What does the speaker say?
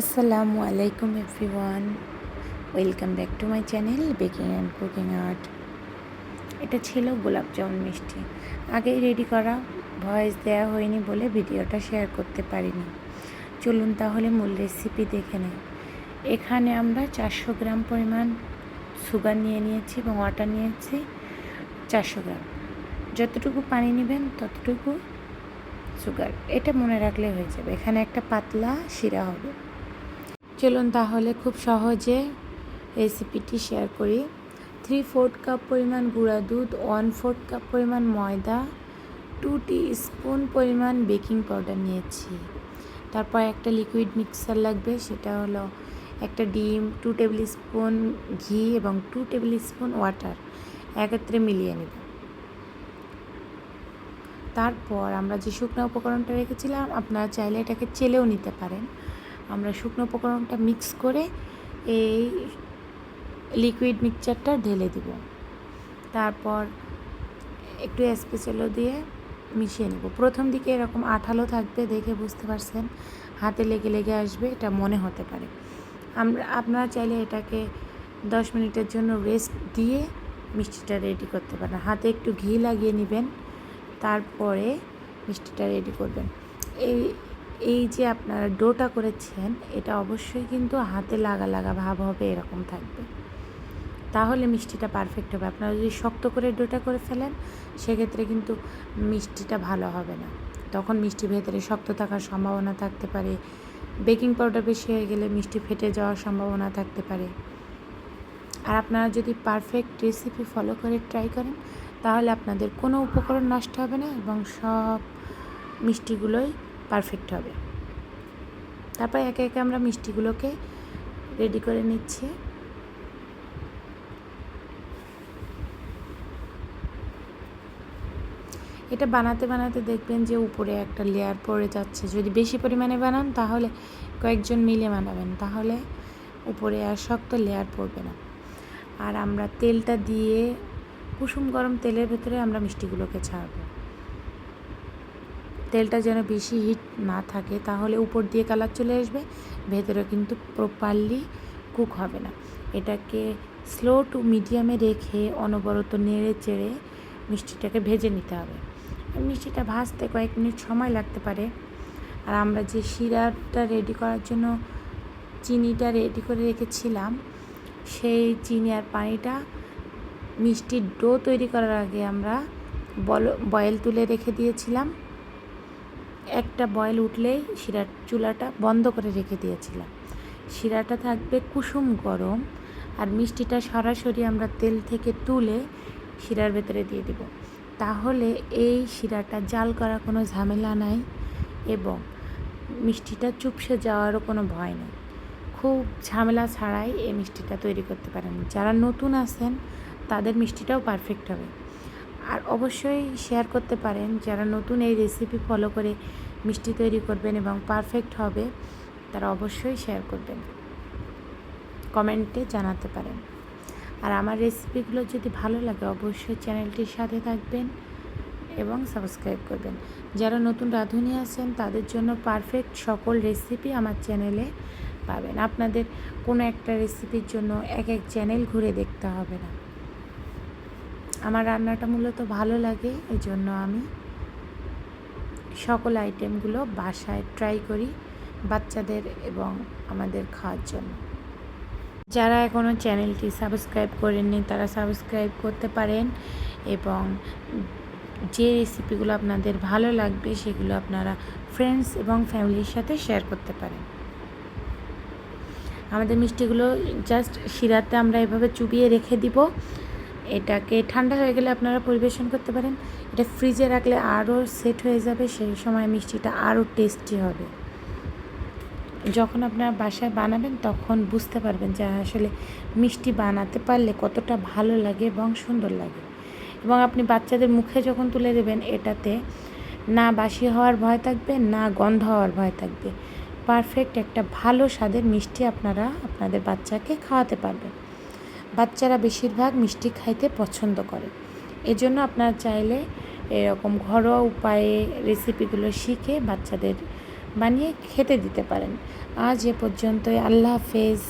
আসসালামু আলাইকুম everyone. Welcome back to my channel baking and cooking art. এটা ছিল গোলাপ জামুন মিষ্টি। আগেই রেডি করা, ভয়েস দেওয়া হয়নি বলে ভিডিওটা শেয়ার করতে পারিনি। চলুন তাহলে মূল রেসিপি দেখে নেই। এখানে আমরা চারশো গ্রাম পরিমাণ সুগার নিয়ে নিয়েছি এবং ওয়াটার নিয়েছি চারশো গ্রাম। যতটুকু পানি নেবেন ততটুকু সুগার। এটা মনে রাখলে হয়ে যাবে। এখানে একটা পাতলা শিরা হবে। চলুন তাহলে খুব সহজে। রেসিপিটি শেয়ার করি। থ্রি ফোর্থ কাপ পরিমাণ গুঁড়া দুধ ওয়ান ফোর্থ কাপ পরিমাণ ময়দা টু স্পুন পরিমাণ বেকিং পাউডার নিয়েছি। তারপর একটা লিকুইড মিক্সার লাগবে, সেটা হলো একটা ডিম টু টেবিল স্পুন ঘি এবং টু টেবিল স্পুন ওয়াটার একত্রে মিলিয়ে নেব। তারপর আমরা যে শুকনো উপকরণটা রেখেছিলাম, আপনারা চাইলে এটাকে চেলেও নিতে পারেন। আমরা শুকনো উপকরণটা মিক্স করে এই লিকুইড মিক্সচারটা ঢেলে দিব। তারপর একটু স্পেশালও দিয়ে মিশিয়ে নেব। প্রথম দিকে এরকম আঠালো থাকবে, দেখে বুঝতে পারছেন। হাতে লেগে লেগে আসবে, এটা মনে হতে পারে। আমরা, আপনারা চাইলে এটাকে দশ মিনিটের জন্য রেস্ট দিয়ে মিষ্টিটা রেডি করতে পারেন। হাতে একটু ঘি লাগিয়ে নেবেন, তারপরে মিষ্টিটা রেডি করবেন। এই এই যে আপনারা ডোটা করেছেন, এটা অবশ্যই কিন্তু হাতে লাগা লাগা ভাব হবে, এরকম থাকবে। তাহলে মিষ্টিটা পারফেক্ট হবে। আপনারা যদি শক্ত করে ডোটা করে ফেলেন, সেক্ষেত্রে কিন্তু মিষ্টিটা ভালো হবে না। তখন মিষ্টি ভেতরে শক্ত থাকার সম্ভাবনা থাকতে পারে। বেকিং পাউডার বেশি হয়ে গেলে মিষ্টি ফেটে যাওয়ার সম্ভাবনা থাকতে পারে। আর আপনারা যদি পারফেক্ট রেসিপি ফলো করে ট্রাই করেন, তাহলে আপনাদের কোনো উপকরণ নষ্ট হবে না এবং সব মিষ্টিগুলোই পারফেক্ট হবে। তারপর একে একে আমরা মিষ্টিগুলোকে রেডি করে নিচ্ছি। এটা বানাতে বানাতে দেখবেন যে উপরে একটা লেয়ার পড়ে যাচ্ছে। যদি বেশি পরিমাণে বানান তাহলে কয়েকজন মিলে বানাবেন, তাহলে উপরে আর শক্ত লেয়ার পড়বে না। আর আমরা তেলটা দিয়ে কুসুম গরম তেলের ভেতরে আমরা মিষ্টিগুলোকে ছাড়বো। তেলটা যেন বেশি হিট না থাকে, তাহলে উপর দিয়ে কালার চলে আসবে, ভেতরে কিন্তু প্রপারলি কুক হবে না। এটাকে স্লো টু মিডিয়ামে রেখে অনবরত নেড়ে চেড়ে মিষ্টিটাকে ভেজে নিতে হবে। মিষ্টিটা ভাজতে কয়েক মিনিট সময় লাগতে পারে। আর আমরা যে শিরাটা রেডি করার জন্য চিনিটা রেডি করে রেখেছিলাম, সেই চিনি আর পানিটা মিষ্টির ডো তৈরি করার আগে আমরা বল বয়েল তুলে রেখে দিয়েছিলাম। একটা বয়েল উঠলেই শিরার চুলাটা বন্ধ করে রেখে দিয়েছিলাম। শিরাটা থাকবে কুসুম গরম আর মিষ্টিটা সরাসরি আমরা তেল থেকে তুলে শিরার ভেতরে দিয়ে দেব। তাহলে এই শিরাটা জাল করার কোনো ঝামেলা নাই এবং মিষ্টিটা চুপসে যাওয়ারও কোনো ভয় নেই। খুব ঝামেলা ছাড়াই এই মিষ্টিটা তৈরি করতে পারেন। যারা নতুন আছেন, তাদের মিষ্টিটাও পারফেক্ট হবে। আর অবশ্যই শেয়ার করতে পারেন। যারা নতুন এই রেসিপি ফলো করে মিষ্টি তৈরি করবেন এবং পারফেক্ট হবে, তারা অবশ্যই শেয়ার করবেন। কমেন্টে জানাতে পারেন। আর আমার রেসিপিগুলো যদি ভালো লাগে, অবশ্যই চ্যানেলটির সাথে থাকবেন এবং সাবস্ক্রাইব করবেন। যারা নতুন রাঁধুনি আছেন, তাদের জন্য পারফেক্ট সকল রেসিপি আমার চ্যানেলে পাবেন। আপনাদের কোনো একটা রেসিপির জন্য এক এক চ্যানেল ঘুরে দেখতে হবে না। আমার রান্নাটা মূলত ভালো লাগে এই জন্য আমি সকল আইটেমগুলো বাসায় ট্রাই করি বাচ্চাদের এবং আমাদের খাওয়ার জন্য। যারা এখনও চ্যানেলটি সাবস্ক্রাইব করেননি, তারা সাবস্ক্রাইব করতে পারেন এবং যে রেসিপিগুলো আপনাদের ভালো লাগবে, সেগুলো আপনারা ফ্রেন্ডস এবং ফ্যামিলির সাথে শেয়ার করতে পারেন। আমাদের মিষ্টিগুলো জাস্ট শিরাতে আমরা এভাবে চুবিয়ে রেখে দিব। এটাকে ঠান্ডা হয়ে গেলে আপনারা পরিবেশন করতে পারেন। এটা ফ্রিজে রাখলে আরও সেট হয়ে যাবে, সেই সময় মিষ্টিটা আরও টেস্টি হবে। যখন আপনারা বাসায় বানাবেন তখন বুঝতে পারবেন যে আসলে মিষ্টি বানাতে পারলে কতটা ভালো লাগে এবং সুন্দর লাগে। এবং আপনি বাচ্চাদের মুখে যখন তুলে দেবেন, এটাতে না বাসি হওয়ার ভয় থাকবে, না গন্ধ হওয়ার ভয় থাকবে। পারফেক্ট একটা ভালো স্বাদের মিষ্টি আপনারা, আপনাদের বাচ্চাকে খাওয়াতে পারবেন। বাচ্চারা বেশিরভাগ মিষ্টি খাইতে পছন্দ করে। এজন্য আপনারা চাইলে এরকম ঘরোয়া উপায়ে রেসিপিগুলো শিখে বাচ্চাদের বানিয়ে খেতে দিতে পারেন। আজ এ পর্যন্তই। আল্লাহ হাফেজ।